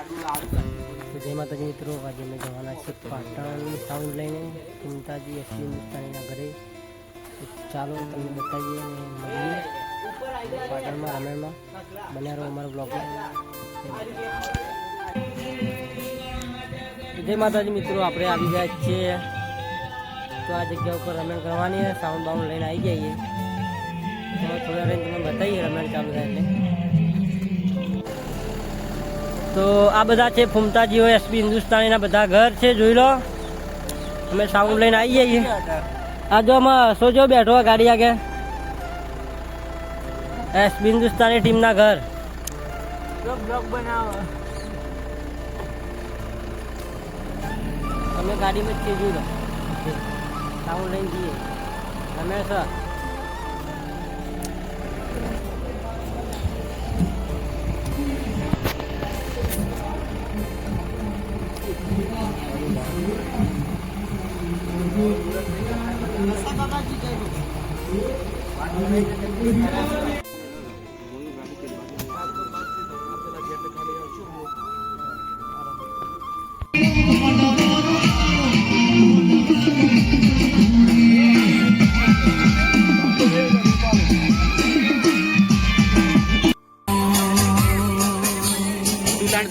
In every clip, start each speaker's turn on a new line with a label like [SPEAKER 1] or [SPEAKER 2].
[SPEAKER 1] તો જય માતાજી મિત્રો, આજે અમે જવાના છે પાટણ સાઉન્ડ લઈને, ચિંતાજી એસપી હિન્દુસ્તાનીના ઘરે. ચાલો તમને બતાવીએ અને પાટણમાં રામાયણમાં બન્યા રહો અમારા બ્લોગ જય માતાજી મિત્રો, આપણે આવી ગયા છીએ. તો આ જગ્યા ઉપર રમણ કરવાની સાઉન્ડ બાઉન્ડ લઈને આવી જઈએ. તો થોડા રહીને તમને બતાવીએ રમણ ચાલુ થાય એટલે. તો આ બધા છે ફૂમતાજીઓ એસબી હિન્દુસ્તાનીના બધા ઘર છે, જોઈ લો. અમે સાઉન્ડ લઈને આવી જઈએ. આ જો અમે સોજો બેઠો ગાડી આગળ. એસબી હિન્દુસ્તાની ટીમના ઘર. અમે ગાડીમાં જ છીએ, જોઈ લો. સાઉન્ડ લઈને જઈએ. તમે સર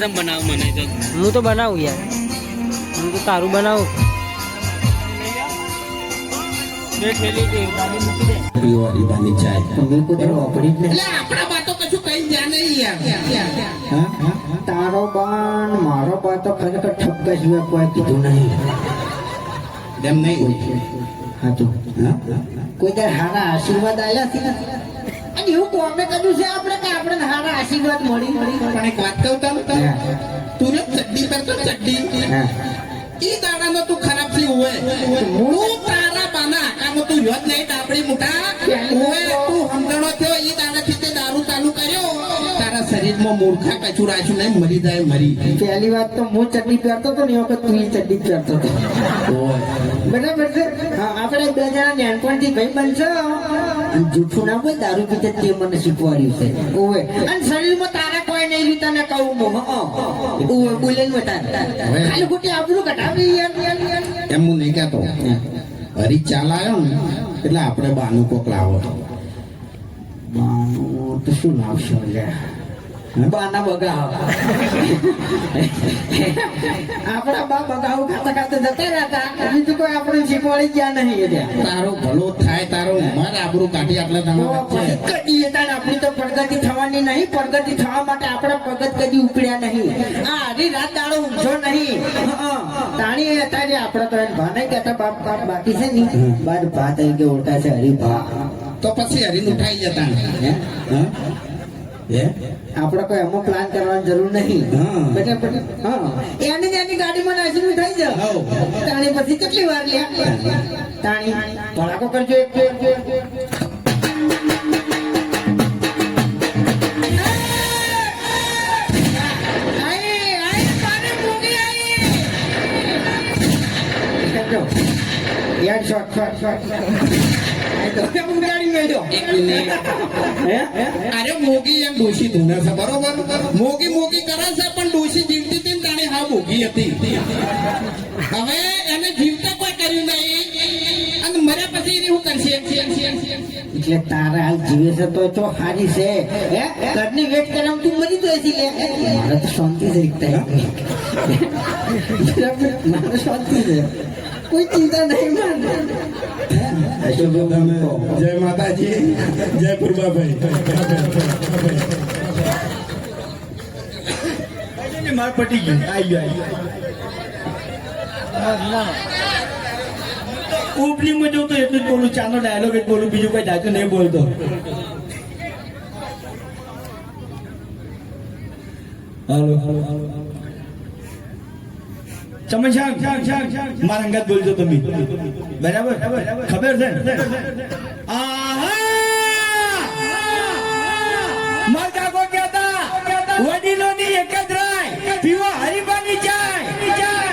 [SPEAKER 2] બનાવ મને તો.
[SPEAKER 1] હું તો બનાવું યાર. હું તો તારું બનાવું. દે
[SPEAKER 3] પીવાની ચાય
[SPEAKER 4] તમે કોઈ વાપરી જ
[SPEAKER 2] એટલે આપણા બાતો કશું કઈ જ્યાં નહીં
[SPEAKER 4] તારો બાણ મારો બા તો ખરેખર ઠપકા સિવાય કોઈ કીધું નહીં.
[SPEAKER 2] એમ નહીં
[SPEAKER 4] હાચું કોઈ તાર હારા આશીર્વાદ આવ્યા છે અને એવું કોમે કર્યું છે આપણે કે આપણે હારા આશીર્વાદ મળી. મળી
[SPEAKER 2] પણ એક વાત કહું તને
[SPEAKER 4] હા.
[SPEAKER 2] તું ને ચડ્ડી તો ચડ્ડી.
[SPEAKER 4] એ
[SPEAKER 2] ઈ દાડાનો તું ખરાબથી હોય. તું બાના આકામાં તું નહીં ડાબડી મોટા હોય તું સમજણો થયો ઈ દાડાથી તે દારૂ ચાલુ કર્યો. તારા શરીરમાં મૂર્ખા કચું રાખ્યું નહીં મરી જાય મરી
[SPEAKER 4] પહેલી વાત તો હું ચડ્ડી પહેરતો હતો ને એ વખત તું ચડ્ડી પહેરતો હતો. બરાબર છે? આપણે બે જણા નાનપણથી ભાઈ બનશો જૂઠું ના હોય દારૂ પીતે તે મને શીખવાડ્યું છે. ઓવે અને શરીરમાં તારા કોઈ નહીં રહ્યું ને કહું હું હં. ઓવે બોલે બતા ખાલી ખોટી આપણું કઢાવી.
[SPEAKER 2] એમ. હું નહીં કહેતો. હરી ચાલ આવ્યો ને એટલે આપણે બાનું કોક લાવો
[SPEAKER 4] તો શું લાવશો લ્યા? બાના બગાવ આપણા બા બગાવ ખાતા ખાતા જતા રહેતા બીજું કોઈ આપણે શીખવાડી ગયા નહીં
[SPEAKER 2] તારો ભલો થાય તારો મર આબરૂ કાઢી આપણે તમારે
[SPEAKER 4] પછી કદી તાણ આપણી તો પ્રગતિ થવાની નહીં. પ્રગતિ થવા માટે આપણા પગત કદી ઉપડ્યા નહીં. આ હરી રાત દાડો ઊંઝો નહીં. તાણી અત્યારે આપણે તો એને ભા કહેતા. બાપ બાપ બાકી છે ને. બાર ભા તરીકે ઓળખાય છે હરિભા.
[SPEAKER 2] તો પછી હરિ ઉઠાઈ જતા
[SPEAKER 4] હે? આપણે કોઈ એમાં પ્લાન કરવાની જરૂર નહીં.
[SPEAKER 2] હા.
[SPEAKER 4] બેટા બેટા હા. એની એની ગાડીમાં નાસીને થઈ જાવ. તાણી પછી કેટલી વાર લ્યા તાણી ભડાકો કરજો એક Yeah, shot, shot, shot, બે.
[SPEAKER 2] અરે મોગી એમ ડોશી ધૂને છે બરોબર? મોગી મોગી કરે છે પણ ડોશી જીવતી હતી તાણે હા મોગી હતી. હવે એને જીવતા કોઈ કર્યું નહીં. અને મર્યા પછી એને શું કરશે.
[SPEAKER 4] એટલે તારા હાલ જીવે છે તો તો હારી છે. હે? ઘરની વેટ કરે તું મરી તો લે. મારે તો શાંતિ છે એકતા મારે શાંતિ છે. કોઈ ચિંતા નહીં
[SPEAKER 2] જય માતાજી જય પૂર્વાભાઈ.
[SPEAKER 3] માર પટી ગયું. આવી ગયું ઓપનિંગમાં જો તો એટલું જ બોલું ચાલો ડાયલોગ જ બોલું બીજું કઈ જાતું નહીં બોલતો. હાલો હાલો હાલો. ચમન શાહ મારા અંગાત બોલજો તમે બરાબર ખબર છે માર કાકો કહેતા વડીલોની એક જ રાય પીવો હરીબાની જાય જાય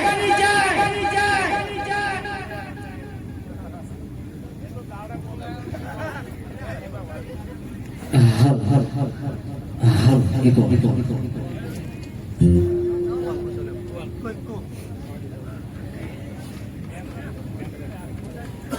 [SPEAKER 4] હાલ હાલ હાલ હાલ